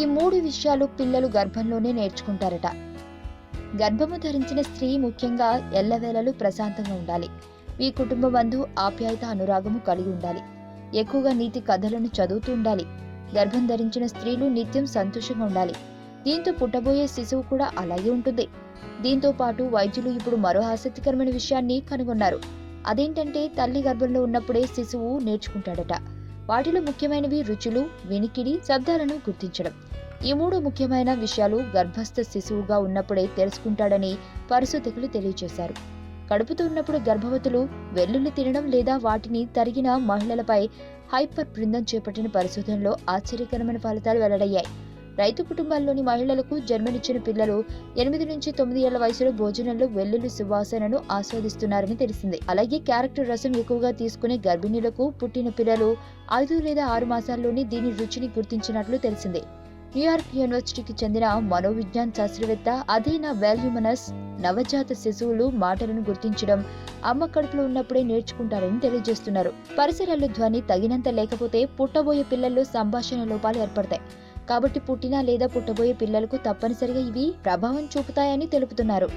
ఈ మూడు విషయాలు పిల్లలు గర్భంలోనే నేర్చుకుంటారట. గర్భము ధరించిన స్త్రీ ముఖ్యంగా ఎల్లవేళలు ప్రశాంతంగా ఉండాలి. మీ కుటుంబ బంధు ఆప్యాయత అనురాగము కలిగి ఉండాలి. ఎక్కువగా నీతి కథలను చదువుతూ ఉండాలి. గర్భం ధరించిన స్త్రీలు నిత్యం సంతోషంగా ఉండాలి. దీంతో పుట్టబోయే శిశువు కూడా అలాగే ఉంటుంది. దీంతో పాటు వైద్యులు ఇప్పుడు మరో ఆసక్తికరమైన విషయాన్ని కనుగొన్నారు. అదేంటంటే తల్లి గర్భంలో ఉన్నప్పుడే శిశువు నేర్చుకుంటాడట. వాటిలో ముఖ్యమైనవి రుచులు వినికిడి శబ్దాలను గుర్తించడం. ఈ మూడు ముఖ్యమైన విషయాలు గర్భస్థ శిశువుగా ఉన్నప్పుడే తెలుసుకుంటాడని పరిశోధకులు తెలియజేశారు కడుపుతో ఉన్నప్పుడు గర్భవతులు వెల్లుల్లి తినడం లేదా వాటిని తరిగిన మహిళలపై హైపర్ బృందం చేపట్టిన పరిశోధనలో ఆశ్చర్యకరమైన ఫలితాలు వెల్లడయ్యాయి. రైతు కుటుంబాల్లోని మహిళలకు జన్మనిచ్చిన పిల్లలు ఎనిమిది నుంచి తొమ్మిది ఏళ్ళ వయసులో భోజనంలో వెల్లుల్లి సువాసనను ఆస్వాదిస్తున్నారని తెలిసింది. అలాగే క్యారెక్టర్ రసం ఎక్కువగా తీసుకునే గర్భిణీలకు పుట్టిన పిల్లలు ఐదు లేదా ఆరు మాసాల్లోనే దీని రుచిని గుర్తించినట్లు తెలిసింది. న్యూయార్క్ యూనివర్సిటీకి చెందిన మనోవిజ్ఞాన శాస్త్రవేత్త అధీనా వాల్యూమనస్ నవజాత శిశువులు మాటలను గుర్తించడం అమ్మ కడుపులో ఉన్నప్పుడే నేర్చుకుంటారని తెలియజేస్తున్నారు. పరిసరాల్లో ధ్వని తగినంత లేకపోతే పుట్టబోయే పిల్లల్లో సంభాషణ లోపాలు ఏర్పడతాయి. కాబట్టి పుట్టిన లేదా పుట్టబోయే పిల్లలకు తప్పనిసరిగా ఇవి ప్రభావం చూపుతాయని తెలుపుతున్నారు.